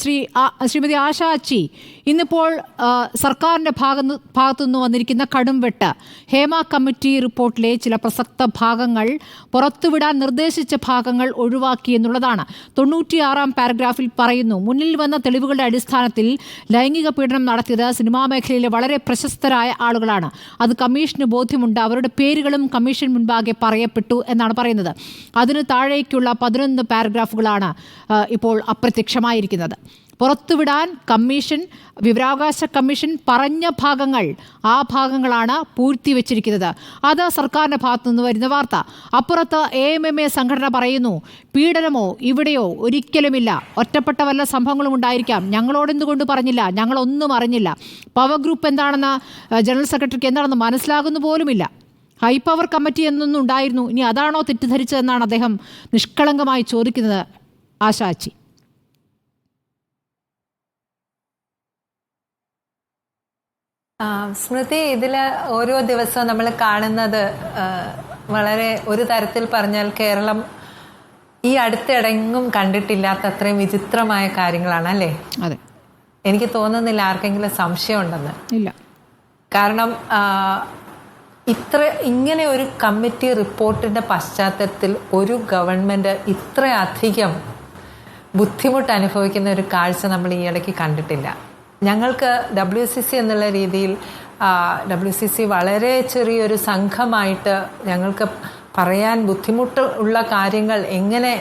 ശ്രീ ശ്രീമതി ആശാച്ചി ഇന്നിപ്പോൾ സർക്കാരിന്റെ ഭാഗത്ത് ഭാഗത്തുനിന്ന് വന്നിരിക്കുന്ന കടുംവെട്ട് ഹേമ കമ്മിറ്റി റിപ്പോർട്ടിലെ ചില പ്രസക്ത ഭാഗങ്ങൾ പുറത്തുവിടാൻ നിർദ്ദേശിച്ച ഭാഗങ്ങൾ ഒഴിവാക്കി എന്നുള്ളതാണ്. തൊണ്ണൂറ്റിയാറാം പാരഗ്രാഫിൽ പറയുന്നു മുന്നിൽ വന്ന തെളിവുകളുടെ അടിസ്ഥാനത്തിൽ ലൈംഗിക പീഡനം നടത്തിയത് സിനിമാ മേഖലയിലെ വളരെ പ്രശസ്തരായ ആളുകളാണ്. അത് കമ്മീഷന് ബോധ്യമുണ്ട് അവരുടെ പേരുകളും കമ്മീഷൻ മുൻപാകെ പറയപ്പെട്ടു എന്നാണ് പറയുന്നത്. അതിന് താഴേക്കുള്ള പതിനൊന്ന് പാരഗ്രാഫുകളാണ് ഇപ്പോൾ ഇപ്പോൾ അപ്രത്യക്ഷമായിരിക്കുന്നത്. പുറത്തുവിടാൻ കമ്മീഷൻ വിവരാവകാശ കമ്മീഷൻ പറഞ്ഞ ഭാഗങ്ങൾ ആ ഭാഗങ്ങളാണ് പൂഴ്ത്തിവെച്ചിരിക്കുന്നത്. അത് സർക്കാരിന്റെ ഭാഗത്തു നിന്ന് വരുന്ന വാർത്ത. അപ്പുറത്ത് എ എം എം എ സംഘടന പറയുന്നു പീഡനമോ ഇവിടെയോ ഒരിക്കലുമില്ല. ഒറ്റപ്പെട്ട വല്ല സംഭവങ്ങളും ഉണ്ടായിരിക്കാം. ഞങ്ങളോട് എന്തുകൊണ്ട് പറഞ്ഞില്ല? ഞങ്ങളൊന്നും അറിഞ്ഞില്ല. പവർ ഗ്രൂപ്പ് എന്താണെന്ന് ജനറൽ സെക്രട്ടറിക്ക് എന്താണെന്ന് മനസ്സിലാകുന്നു പോലുമില്ല. ഹൈ പവർ കമ്മിറ്റി എന്നൊന്നും ഉണ്ടായിരുന്നു. ഇനി അതാണോ തെറ്റിദ്ധരിച്ചതെന്നാണ് അദ്ദേഹം നിഷ്കളങ്കമായി ചോദിക്കുന്നത് ആശാച്ചി ആ, സ്മൃതി ഇതിൽ ഓരോ ദിവസവും നമ്മൾ കാണുന്നത് വളരെ ഒരു തരത്തിൽ പറഞ്ഞാൽ കേരളം ഈ അടുത്തിടെങ്ങും കണ്ടിട്ടില്ലാത്ത അത്രയും വിചിത്രമായ കാര്യങ്ങളാണ് അല്ലേ? അതെ. എനിക്ക് തോന്നുന്നില്ല ആർക്കെങ്കിലും സംശയം സംശയമുണ്ടെന്ന്. ഇല്ല. കാരണം ഇത്ര ഇങ്ങനെ ഒരു കമ്മിറ്റി റിപ്പോർട്ടിന്റെ പശ്ചാത്തലത്തിൽ ഒരു ഗവൺമെന്റ് ഇത്രയധികം ബുദ്ധിമുട്ട് അനുഭവിക്കുന്ന ഒരു കാഴ്ച നമ്മൾ ഈ ഇടയ്ക്ക് കണ്ടിട്ടില്ല. ഞങ്ങൾക്ക് ഡബ്ല്യു സി സി എന്നുള്ള രീതിയിൽ ഡബ്ല്യു സി സി വളരെ ചെറിയൊരു സംഘമായിട്ട് ഞങ്ങൾക്ക് പറയാൻ ബുദ്ധിമുട്ട് ഉള്ള കാര്യങ്ങൾ എങ്ങനെ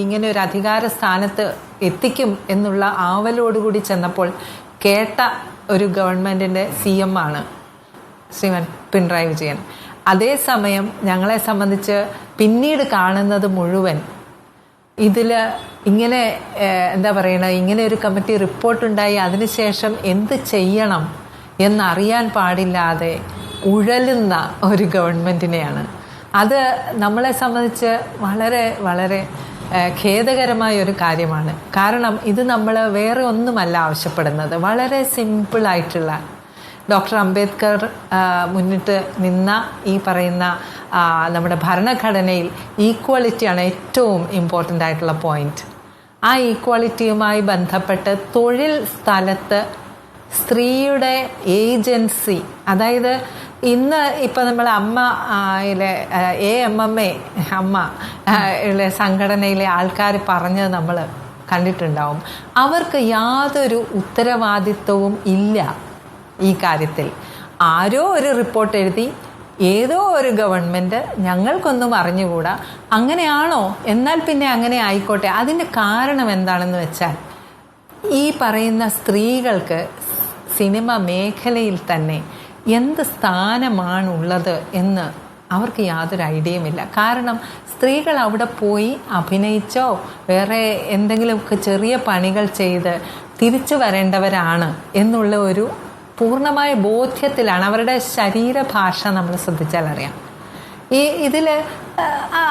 ഇങ്ങനെ ഒരു അധികാര സ്ഥാനത്ത് എത്തിക്കും എന്നുള്ള ആവലോടുകൂടി ചെന്നപ്പോൾ കേട്ട ഒരു ഗവൺമെന്റിന്റെ സി എം ആണ് ശ്രീമൻ പിണറായി വിജയൻ. അതേസമയം ഞങ്ങളെ സംബന്ധിച്ച് പിന്നീട് കാണുന്നത് മുഴുവൻ ഇതിൽ ഇങ്ങനെ എന്താ പറയണ ഇങ്ങനെ ഒരു കമ്മിറ്റി റിപ്പോർട്ടുണ്ടായി അതിനുശേഷം എന്ത് ചെയ്യണം എന്നറിയാൻ പാടില്ലാതെ ഉഴലുന്ന ഒരു ഗവൺമെന്റിനെയാണ് അത് നമ്മളെ സംബന്ധിച്ച് വളരെ വളരെ ഖേദകരമായ ഒരു കാര്യമാണ്. കാരണം ഇത് നമ്മൾ വേറെ ഒന്നുമല്ല ആവശ്യപ്പെടുന്നത്. വളരെ സിമ്പിളായിട്ടുള്ള ഡോക്ടർ അംബേദ്കർ മുന്നിട്ട് നിന്ന ഈ പറയുന്ന നമ്മുടെ ഭരണഘടനയിൽ ഈക്വാളിറ്റിയാണ് ഏറ്റവും ഇമ്പോർട്ടന്റ് ആയിട്ടുള്ള പോയിന്റ് ആ ഈക്വാളിറ്റിയുമായി ബന്ധപ്പെട്ട് തൊഴിൽ സ്ഥലത്ത് സ്ത്രീയുടെ ഏജൻസി അതായത് ഇന്ന് ഇപ്പം നമ്മൾ അമ്മ ഇലെ എ എം എം എ അമ്മ ഇലെ സംഘടനയിലെ ആൾക്കാർ പറഞ്ഞത് നമ്മൾ കണ്ടിട്ടുണ്ടാവും. അവർക്ക് യാതൊരു ഉത്തരവാദിത്വവും ഇല്ല ഈ കാര്യത്തിൽ. ആരോ ഒരു റിപ്പോർട്ട് എഴുതി ഏതോ ഒരു ഗവൺമെന്റ് ഞങ്ങൾക്കൊന്നും അറിഞ്ഞുകൂടാ. അങ്ങനെയാണോ? എന്നാൽ പിന്നെ അങ്ങനെ ആയിക്കോട്ടെ. അതിന്റെ കാരണം എന്താണെന്ന് വെച്ചാൽ ഈ പറയുന്ന സ്ത്രീകൾക്ക് സിനിമ മേഖലയിൽ തന്നെ എന്ത് സ്ഥാനമാണുള്ളത് എന്ന് അവർക്ക് യാതൊരു ഐഡിയയുമില്ല കാരണം സ്ത്രീകൾ അവിടെ പോയി അഭിനയിച്ചോ വേറെ എന്തെങ്കിലുമൊക്കെ ചെറിയ പണികൾ ചെയ്ത് തിരിച്ചു വരേണ്ടവരാണ് എന്നുള്ള ഒരു പൂർണമായ ബോധ്യത്തിലാണ് അവരുടെ ശരീരഭാഷ നമ്മൾ ശ്രദ്ധിച്ചാൽ അറിയാം. ഈ ഇതിൽ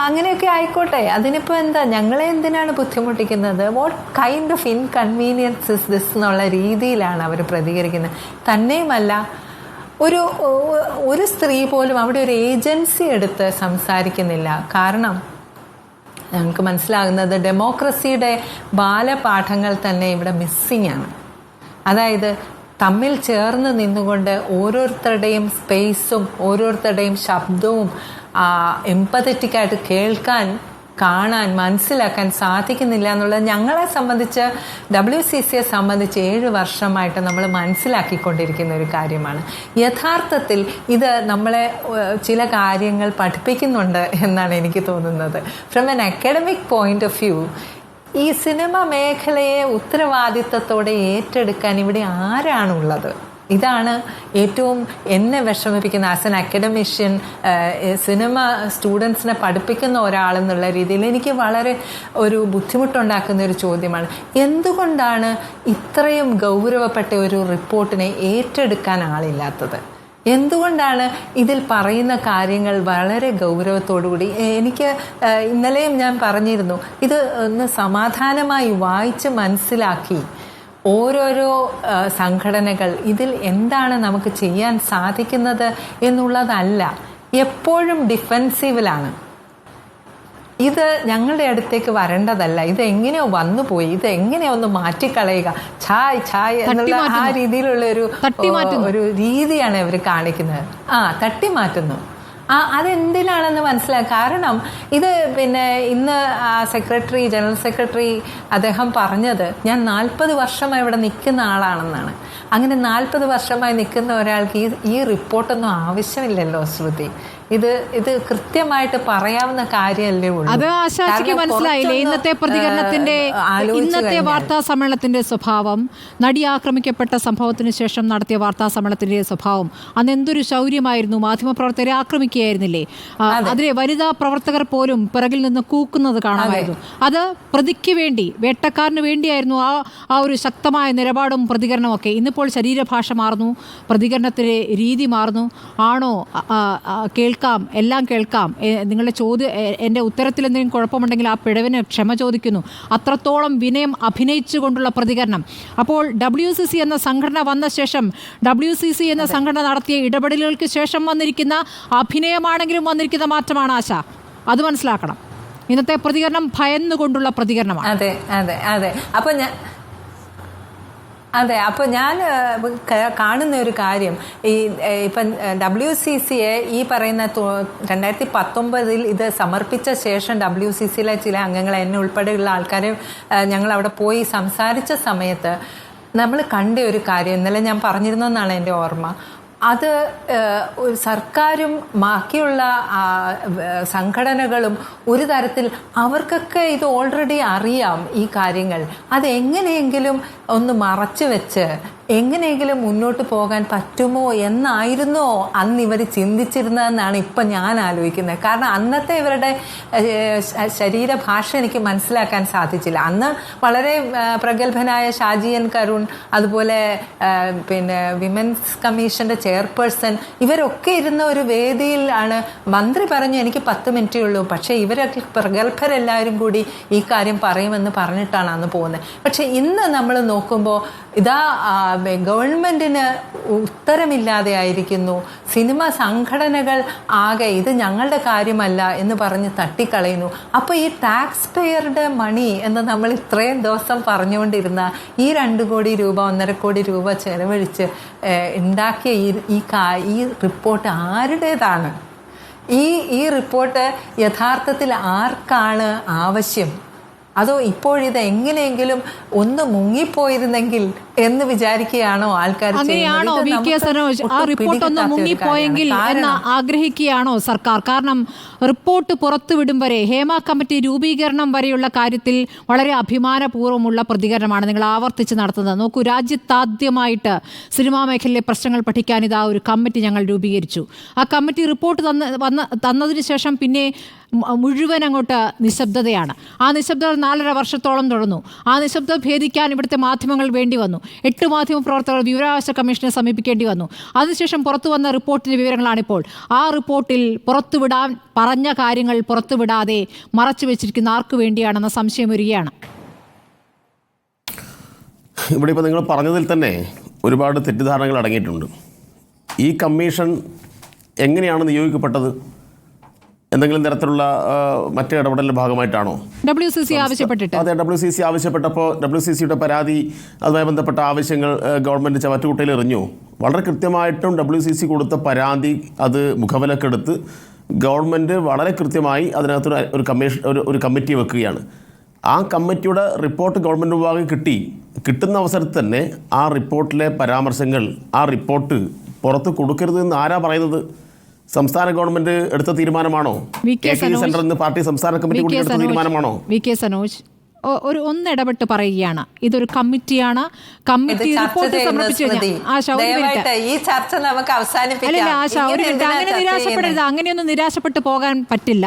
അങ്ങനെയൊക്കെ ആയിക്കോട്ടെ. അതിനിപ്പോൾ എന്താ ഞങ്ങളെ എന്തിനാണ് ബുദ്ധിമുട്ടിക്കുന്നത്? What kind of inconvenience is this എന്നുള്ള രീതിയിലാണ് അവർ പ്രതികരിക്കുന്നത്. തന്നെയുമല്ല ഒരു ഒരു സ്ത്രീ പോലും അവിടെ ഒരു ഏജൻസി എടുത്ത് സംസാരിക്കുന്നില്ല. കാരണം ഞങ്ങൾക്ക് മനസ്സിലാകുന്നത് ഡെമോക്രസിയുടെ ബാലപാഠങ്ങൾ തന്നെ ഇവിടെ മിസ്സിംഗ് ആണ്. അതായത് തമ്മിൽ ചേർന്ന് നിന്നുകൊണ്ട് ഓരോരുത്തരുടെയും സ്പേസും ഓരോരുത്തരുടെയും ശബ്ദവും എമ്പതറ്റിക്കായിട്ട് കേൾക്കാൻ കാണാൻ മനസ്സിലാക്കാൻ സാധിക്കുന്നില്ല എന്നുള്ളത് ഞങ്ങളെ സംബന്ധിച്ച് ഡബ്ല്യു സി സിയെ സംബന്ധിച്ച് ഏഴ് വർഷമായിട്ട് നമ്മൾ മനസ്സിലാക്കിക്കൊണ്ടിരിക്കുന്ന ഒരു കാര്യമാണ്. യഥാർത്ഥത്തിൽ ഇത് നമ്മളെ ചില കാര്യങ്ങൾ പഠിപ്പിക്കുന്നുണ്ട് എന്നാണ് എനിക്ക് തോന്നുന്നത്. From an academic point of view ഈ സിനിമ മേഖലയെ ഉത്തരവാദിത്തത്തോടെ ഏറ്റെടുക്കാൻ ഇവിടെ ആരാണുള്ളത്? ഇതാണ് ഏറ്റവും എന്നെ വിഷമിപ്പിക്കുന്ന ആസ് എൻ അക്കഡമിഷ്യൻ സിനിമ സ്റ്റുഡൻസിനെ പഠിപ്പിക്കുന്ന ഒരാൾ എന്നുള്ള രീതിയിൽ എനിക്ക് വളരെ ഒരു ബുദ്ധിമുട്ടുണ്ടാക്കുന്ന ഒരു ചോദ്യമാണ്. എന്തുകൊണ്ടാണ് ഇത്രയും ഗൗരവപ്പെട്ട ഒരു റിപ്പോർട്ടിനെ ഏറ്റെടുക്കാൻ ആളില്ലാത്തത്? എന്തുകൊണ്ടാണ് ഇതിൽ പറയുന്ന കാര്യങ്ങൾ വളരെ ഗൗരവത്തോടുകൂടി? എനിക്ക് ഇന്നലെയും ഞാൻ പറഞ്ഞിരുന്നു ഇത് ഒന്ന് സമാധാനമായി വായിച്ച് മനസ്സിലാക്കി ഓരോരോ സംഘടനകൾ ഇതിൽ എന്താണ് നമുക്ക് ചെയ്യാൻ സാധിക്കുന്നത് എന്നുള്ളതല്ല എപ്പോഴും ഡിഫെൻസീവിലാണ് ഇത് ഞങ്ങളുടെ അടുത്തേക്ക് വരേണ്ടതല്ല. ഇത് എങ്ങനെയോ വന്നുപോയി ഇത് എങ്ങനെയോ ഒന്ന് മാറ്റിക്കളയുക. ഛായ് ഛായ് എന്നുള്ള ആ രീതിയിലുള്ള ഒരു. ഒരു രീതിയാണ് ഇവർ കാണിക്കുന്നത്. ആ തട്ടി മാറ്റുന്നു ആ അതെന്തിനാണെന്ന് മനസ്സിലാക്കുക കാരണം ഇത് പിന്നെ ഇന്ന് സെക്രട്ടറി ജനറൽ സെക്രട്ടറി അദ്ദേഹം പറഞ്ഞത് ഞാൻ നാൽപ്പത് വർഷമായി ഇവിടെ നിൽക്കുന്ന ആളാണെന്നാണ്. അങ്ങനെ നാൽപ്പത് വർഷമായി നിൽക്കുന്ന ഒരാൾക്ക് ഈ ഈ റിപ്പോർട്ടൊന്നും ആവശ്യമില്ലല്ലോ ശ്രുതി. ഇത് ഇത് കൃത്യമായിട്ട് പറയാവുന്ന കാര്യമല്ലേ ഉള്ളൂ. അത് ആശാസിക്ക് മനസ്സിലായില്ലേ? ഇന്നത്തെ പ്രതികരണത്തിന്റെ ഇന്നത്തെ. വാർത്താ സമ്മേളനത്തിന്റെ സ്വഭാവം നടി ആക്രമിക്കപ്പെട്ട സംഭവത്തിന് ശേഷം നടത്തിയ വാർത്താ സമ്മേളനത്തിന്റെ സ്വഭാവം അന്ന് എന്തൊരു ശൗര്യമായിരുന്നു? മാധ്യമപ്രവർത്തകരെ ആക്രമിക്കുകയായിരുന്നില്ലേ? അതിലെ വനിതാ പ്രവർത്തകർ പോലും പിറകിൽ നിന്ന് കൂക്കുന്നത് കാണാമായിരുന്നു. അത്. പ്രതിക്ക് വേണ്ടി വേട്ടക്കാരന് വേണ്ടിയായിരുന്നു ആ ആ ഒരു ശക്തമായ നിലപാടും പ്രതികരണവും ഒക്കെ. ഇന്നിപ്പോൾ ശരീരഭാഷ മാറുന്നു പ്രതികരണത്തിലെ രീതി മാറുന്നു. ആണോ ആ, കേൾക്കാം എല്ലാം കേൾക്കാം. നിങ്ങളുടെ ചോദ്യ എന്റെ ഉത്തരത്തിൽ എന്തെങ്കിലും കുഴപ്പമുണ്ടെങ്കിൽ ആ പിഴവിന് ക്ഷമ ചോദിക്കുന്നു. അത്രത്തോളം വിനയം അഭിനയിച്ചുകൊണ്ടുള്ള പ്രതികരണം. അപ്പോൾ ഡബ്ല്യു സി സി എന്ന സംഘടന വന്ന ശേഷം ഡബ്ല്യു സി സി എന്ന സംഘടന നടത്തിയ ഇടപെടലുകൾക്ക് ശേഷം വന്നിരിക്കുന്ന അഭിനയമാണെങ്കിലും വന്നിരിക്കുന്ന മാറ്റമാണ് ആശ. അത് മനസ്സിലാക്കണം. ഇന്നത്തെ പ്രതികരണം ഭയന്നുകൊണ്ടുള്ള പ്രതികരണമാണ്. അതെ അതെ അതെ. അപ്പൊ ഞാൻ അതെ അപ്പോൾ ഞാൻ കാണുന്ന ഒരു കാര്യം. ഈ ഇപ്പം ഡബ്ല്യു സി സിയെ ഈ പറയുന്ന രണ്ടായിരത്തി പത്തൊമ്പതിൽ ഇത് സമർപ്പിച്ച ശേഷം ഡബ്ല്യു സി സിയിലെ ചില അംഗങ്ങൾ എന്നെ ഉൾപ്പെടെയുള്ള ആൾക്കാരെ ഞങ്ങൾ അവിടെ പോയി സംസാരിച്ച സമയത്ത് നമ്മൾ കണ്ട ഒരു കാര്യം ഇന്നലെ ഞാൻ പറഞ്ഞിരുന്നെന്നാണ് എന്റെ ഓർമ്മ. അത് സർക്കാരും ബാക്കിയുള്ള സംഘടനകളും ഒരു തരത്തിൽ അവർക്കൊക്കെ ഇത് ഓൾറെഡി അറിയാം ഈ കാര്യങ്ങൾ. അത് എങ്ങനെയെങ്കിലും ഒന്ന് മറച്ചു വെച്ച് എങ്ങനെയെങ്കിലും മുന്നോട്ട് പോകാൻ പറ്റുമോ എന്നായിരുന്നോ അന്ന് ഇവർ ചിന്തിച്ചിരുന്നതെന്നാണ് ഇപ്പം ഞാൻ ആലോചിക്കുന്നത്. കാരണം അന്നത്തെ ഇവരുടെ ശരീരഭാഷ എനിക്ക് മനസ്സിലാക്കാൻ സാധിച്ചില്ല. അന്ന് വളരെ പ്രഗത്ഭനായ ഷാജിയൻ കരുൺ അതുപോലെ പിന്നെ വിമൻസ് കമ്മീഷന്റെ ചെയർപേഴ്സൺ ഇവരൊക്കെ ഇരുന്ന ഒരു വേദിയിലാണ് മന്ത്രി പറഞ്ഞു എനിക്ക് പത്ത് മിനിറ്റേ ഉള്ളൂ. പക്ഷേ ഇവരൊക്കെ പ്രഗത്ഭരെല്ലാവരും കൂടി ഈ കാര്യം പറയുമെന്ന് പറഞ്ഞിട്ടാണ് അന്ന് പോകുന്നത്. പക്ഷേ ഇന്ന് നമ്മൾ നോക്കുമ്പോൾ ഇതാ ആ, ഗവൺമെന്റിന് ഉത്തരമില്ലാതെ ആയിരിക്കുന്നു. സിനിമ സംഘടനകൾ ആകെ ഇത് ഞങ്ങളുടെ കാര്യമല്ല എന്ന് പറഞ്ഞ് തട്ടിക്കളയുന്നു. അപ്പോൾ ഈ ടാക്സ് പേയറുടെ മണി എന്ന് നമ്മൾ ഇത്രയും ദിവസം പറഞ്ഞുകൊണ്ടിരുന്ന ഈ രണ്ട് കോടി രൂപ ഒന്നര കോടി രൂപ ചെലവഴിച്ച് ഉണ്ടാക്കിയ ഈ ഈ ഈ റിപ്പോർട്ട് ആരുടേതാണ്? ഈ ഈ റിപ്പോർട്ട് യഥാർത്ഥത്തിൽ ആർക്കാണ് ആവശ്യം? അതോ ഇപ്പോഴിത് എങ്ങനെയെങ്കിലും ഒന്ന് മുങ്ങിപ്പോയിരുന്നെങ്കിൽ എന്ന് വിചാരിക്കുകയാണോ ആൾക്കാർ അങ്ങനെയാണോ വി കെ സനോജ് ആ റിപ്പോർട്ട് ഒന്ന് മുങ്ങിപ്പോയെങ്കിൽ എന്ന് ആഗ്രഹിക്കുകയാണോ സർക്കാർ? കാരണം റിപ്പോർട്ട് പുറത്തുവിടും വരെ ഹേമ കമ്മിറ്റി രൂപീകരണം വരെയുള്ള കാര്യത്തിൽ വളരെ അഭിമാനപൂർവമുള്ള പ്രതികരണമാണ് നിങ്ങൾ ആവർത്തിച്ച് നടത്തുന്നത്. നോക്കൂ രാജ്യത്താദ്യമായിട്ട് സിനിമാ മേഖലയിലെ പ്രശ്നങ്ങൾ പഠിക്കാൻ ഇതാ ഒരു കമ്മിറ്റി ഞങ്ങൾ രൂപീകരിച്ചു. ആ കമ്മിറ്റി റിപ്പോർട്ട് തന്ന വന്ന തന്നതിന് ശേഷം പിന്നെ മുഴുവൻ അങ്ങോട്ട് നിശബ്ദതയാണ്. ആ നിശബ്ദത നാലര വർഷത്തോളം തുടർന്നു. ആ നിശബ്ദത ഭേദിക്കാൻ ഇവിടുത്തെ മാധ്യമങ്ങൾ വേണ്ടി വന്നു. എട്ട് മാധ്യമ പ്രവർത്തകർ വിവരാവകാശ കമ്മീഷനെ സമീപിക്കേണ്ടി വന്നു. അതിനുശേഷം പുറത്തു വന്ന റിപ്പോർട്ടിന്റെ വിവരങ്ങളാണിപ്പോൾ. ആ റിപ്പോർട്ടിൽ പുറത്തുവിടാൻ പറഞ്ഞ കാര്യങ്ങൾ പുറത്തുവിടാതെ മറച്ചു വെച്ചിരിക്കുന്ന ആർക്കു വേണ്ടിയാണെന്ന സംശയം വരികയാണ് ഇവിടെ ഇപ്പോൾ നിങ്ങൾ പറഞ്ഞതിൽ തന്നെ ഒരുപാട് തെറ്റിദ്ധാരണകൾ അടങ്ങിയിട്ടുണ്ട്. ഈ കമ്മീഷൻ എങ്ങനെയാണ് നിയോഗിക്കപ്പെട്ടത്? എന്തെങ്കിലും തരത്തിലുള്ള മറ്റു ഇടപെടലിന്റെ ഭാഗമായിട്ടാണോ? ഡബ്ല്യു സി സി ആവശ്യപ്പെട്ടിട്ട്. അതെ ഡബ്ല്യു സി സി ആവശ്യപ്പെട്ടപ്പോൾ ഡബ്ല്യു സി സിയുടെ പരാതി അതുമായി ബന്ധപ്പെട്ട ആവശ്യങ്ങൾ ഗവൺമെന്റ് ചവറ്റുകുട്ടയിൽ എറിഞ്ഞു. വളരെ കൃത്യമായിട്ടും ഡബ്ല്യു സി സി കൊടുത്ത പരാതി അത് മുഖവിലക്കെടുത്ത് ഗവൺമെന്റ് വളരെ കൃത്യമായി അതിനകത്തൊരു ഒരു കമ്മീഷൻ ഒരു ഒരു കമ്മിറ്റി വെക്കുകയാണ്. ആ കമ്മിറ്റിയുടെ റിപ്പോർട്ട് ഗവൺമെന്റ് വിഭാഗം കിട്ടി. കിട്ടുന്ന അവസരത്തിൽ തന്നെ ആ റിപ്പോർട്ടിലെ പരാമർശങ്ങൾ ആ റിപ്പോർട്ട് പുറത്ത് കൊടുക്കരുത് എന്ന് ആരാ പറയുന്നത്? സംസ്ഥാന ഗവൺമെന്റ് എടുത്ത തീരുമാനമാണോ. സെന്റർ എന്ന് പാർട്ടി സംസ്ഥാന കമ്മിറ്റി കൂടി എടുത്ത തീരുമാനമാണോ? വി കെ സനോജ് ഒരു ഒന്ന് ഇടപെട്ട് പറയുകയാണ്. ഇതൊരു കമ്മിറ്റിയാണ്. കമ്മിറ്റി റിപ്പോർട്ട് സമർപ്പിച്ചു കഴിഞ്ഞാൽ അങ്ങനെ നിരാശപ്പെടരുത്. അങ്ങനെയൊന്നും നിരാശപ്പെട്ട് പോകാൻ പറ്റില്ല.